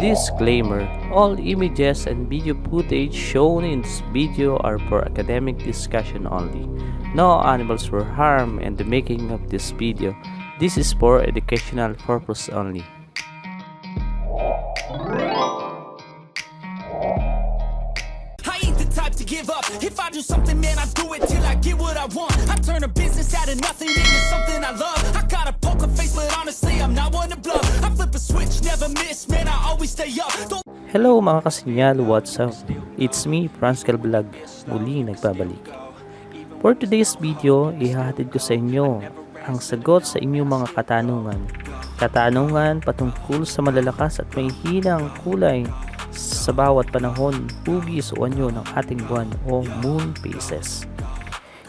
Disclaimer All images and video footage shown in this video are for academic discussion only. No animals were harmed in the making of this video. This is for educational purpose only. Give up. If I do something, man, I do it till I get what I want. I turn a business out of nothing into something I love. I got a poker face, but honestly, I'm not one to bluff. I flip a switch, never miss, man, I always stay up. Don't Hello mga kasinyal, what's up? It's me, Franskal Vlog, muli nagbabalik. For today's video, ihahatid ko sa inyo ang sagot sa inyong mga katanungan. Katanungan patungkol sa malalakas at may hinang kulay sa bawat panahon, hugis o anyo ng ating buwan o moon phases.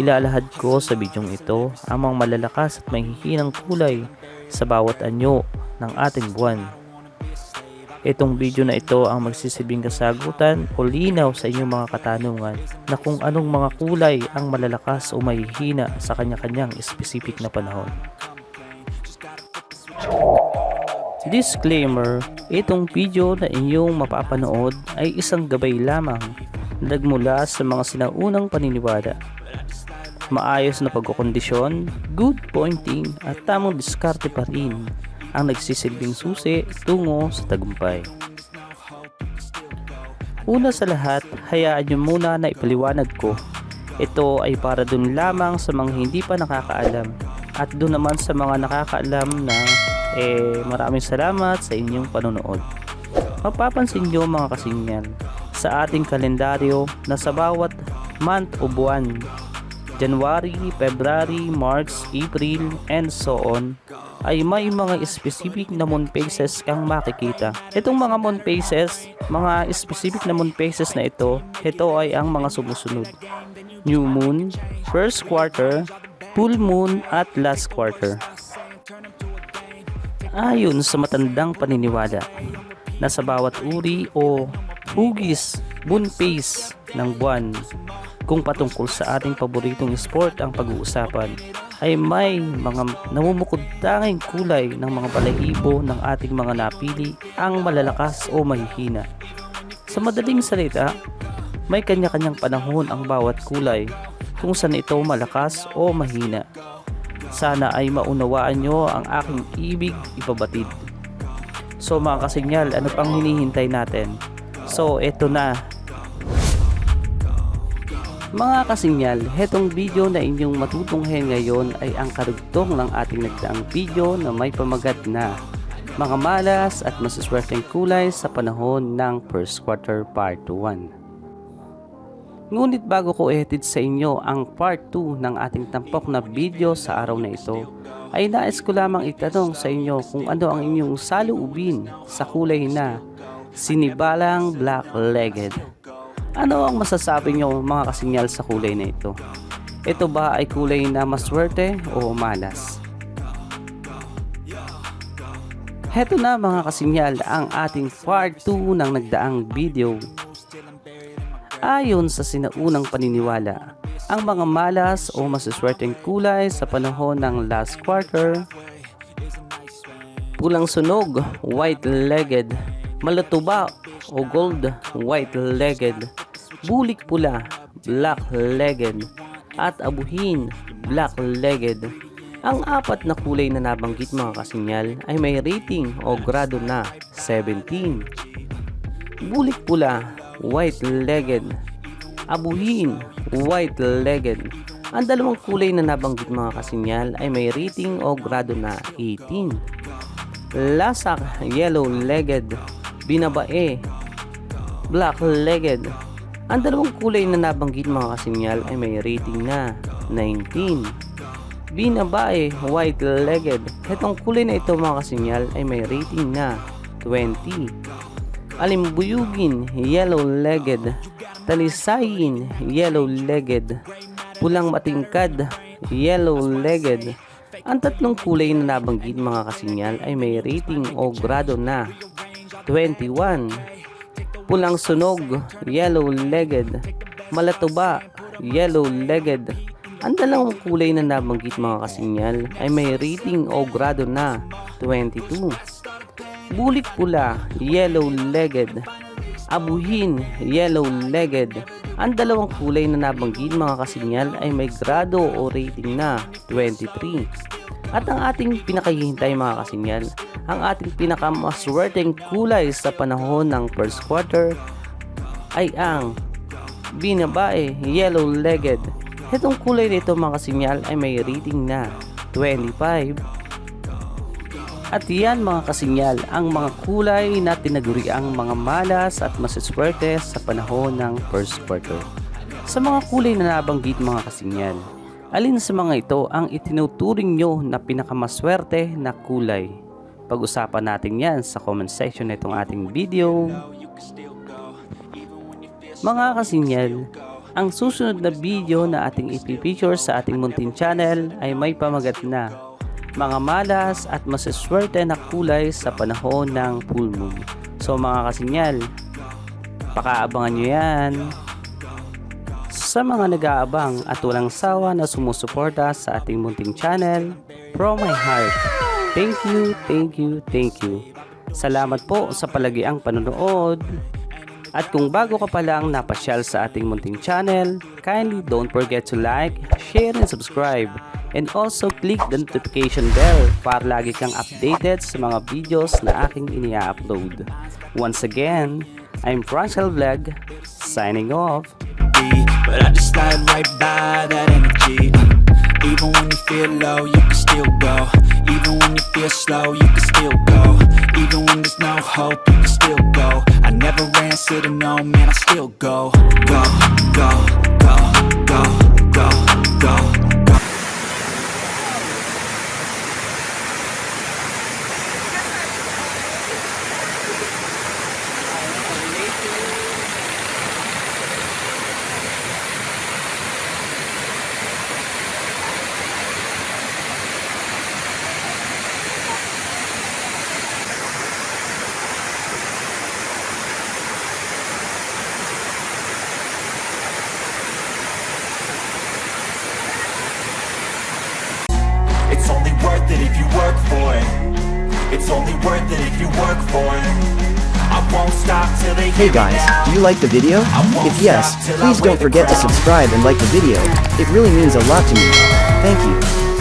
Ilalahad ko sa bidyong ito ang mga malalakas at may hinang kulay sa bawat anyo ng ating buwan Itong video na ito ang magsisilbing kasagutan o linaw sa inyong mga katanungan na kung anong mga kulay ang malalakas o mahihina sa kanya-kanyang specific na panahon. Disclaimer, itong video na inyong mapapanood ay isang gabay lamang na nagmula sa mga sinaunang paniniwala. Maayos na pagkukondisyon, good pointing at tamang diskarte pa rin ang nagsisilbing susi tungo sa tagumpay. Una sa lahat, hayaan niyo muna na ipaliwanag ko. Ito ay para dun lamang sa mga hindi pa nakakaalam at dun naman sa mga nakakaalam na eh maraming salamat sa inyong panonood. Mapapansin niyo mga kasinyan sa ating kalendaryo na sa bawat month o buwan January, February, March, April, and so on ay may mga specific na moon phases kang makikita. Itong mga moon phases, mga specific na moon phases na ito, ito ay ang mga sumusunod. New moon, first quarter, full moon, at last quarter. Ayon sa matandang paniniwala na sa bawat uri o hugis, moon phase ng buwan kung patungkol sa ating paboritong sport ang pag-uusapan ay may mga namumukod tanging kulay ng mga balahibo ng ating mga napili ang malalakas o mahihina. Sa madaling salita, may kanya-kanyang panahon ang bawat kulay kung saan ito malakas o mahina. Sana ay maunawaan nyo ang aking ibig ipabatid. So mga kasinyal, ano pang hinihintay natin? So eto na, mga kasinyal, hetong video na inyong matutunghayan ngayon ay ang karugtong ng ating nagdaang video na may pamagat na mga malas at masaswerteng kulay sa panahon ng first quarter part 1. Ngunit bago ko ihatid sa inyo ang part 2 ng ating tampok na video sa araw na ito, ay nais ko lamang itanong sa inyo kung ano ang inyong saluubin sa kulay na sinibalang black-legged. Ano ang masasabi nyo mga kasinyal sa kulay na ito? Ito ba ay kulay na maswerte o malas? Heto na mga kasinyal ang ating part 2 ng nagdaang video. Ayon sa sinaunang paniniwala, ang mga malas o masaswerteng kulay sa panahon ng last quarter, pulang sunog, white-legged, malatuba o gold, white-legged, bulik pula, black-legged, at abuhin, black-legged. Ang apat na kulay na nabanggit mga kasinyal ay may rating o grado na 17. Bulik pula, white-legged, abuhin, white-legged. Ang dalawang kulay na nabanggit mga kasinyal ay may rating o grado na 18. Lasak, yellow-legged, binabae, black-legged. Ang dalawang kulay na nabanggit mga kasinyal ay may rating na 19. Binabae, white-legged. Itong kulay na ito mga kasinyal ay may rating na 20. Alimbuyugin, yellow-legged. Talisayin, yellow-legged. Pulang matingkad, yellow-legged. Ang tatlong kulay na nabanggit mga kasinyal ay may rating o grado na 21. Pulang sunog, yellow-legged. Malatuba, yellow-legged. Ang dalawang kulay na nabanggit mga kasinyal ay may rating o grado na 22. Bulik pula, yellow-legged. Abuhin, yellow-legged. Ang dalawang kulay na nabanggit mga kasinyal ay may grado o rating na 23. At ang ating pinakahihintay mga kasinyal, ang ating pinakamaswerteng kulay sa panahon ng first quarter ay ang binabae, yellow-legged. Itong kulay nito mga kasinyal ay may rating na 25. At yan mga kasinyal, ang mga kulay na tinaguriang mga malas at masiswerte sa panahon ng first quarter. Sa mga kulay na nabanggit mga kasinyal, alin sa mga ito ang itinuturing nyo na pinakamaswerte na kulay? Pag-usapan natin yan sa comment section nitong ating video. Mga kasinyal, ang susunod na video na ating ipipicture sa ating muntin channel ay may pamagat na mga malas at masiswerte na kulay sa panahon ng full moon. So mga kasinyal, pakaabangan nyo yan. Sa mga nag-aabang at walang sawa na sumusuporta sa ating munting channel, from my heart, thank you, thank you, thank you. Salamat po sa palagiang panonood. At kung bago ka pa lang napasyal sa ating munting channel, kindly don't forget to like, share, and subscribe. And also click the notification bell para lagi kang updated sa mga videos na aking inia-upload. Once again, I'm Frankel Vlog, signing off. But I just slide right by that energy uh. Even when you feel low, you can still go Even when you feel slow, you can still go Even when there's no hope, you can still go I never answer to no, man, I still go, go, go, go, go, go It's only worth it if you work for it. It's only worth it if you work for it. I won't stop till they Hey guys, do you like the video? If yes, please don't forget to subscribe and like the video. It really means a lot to me. Thank you.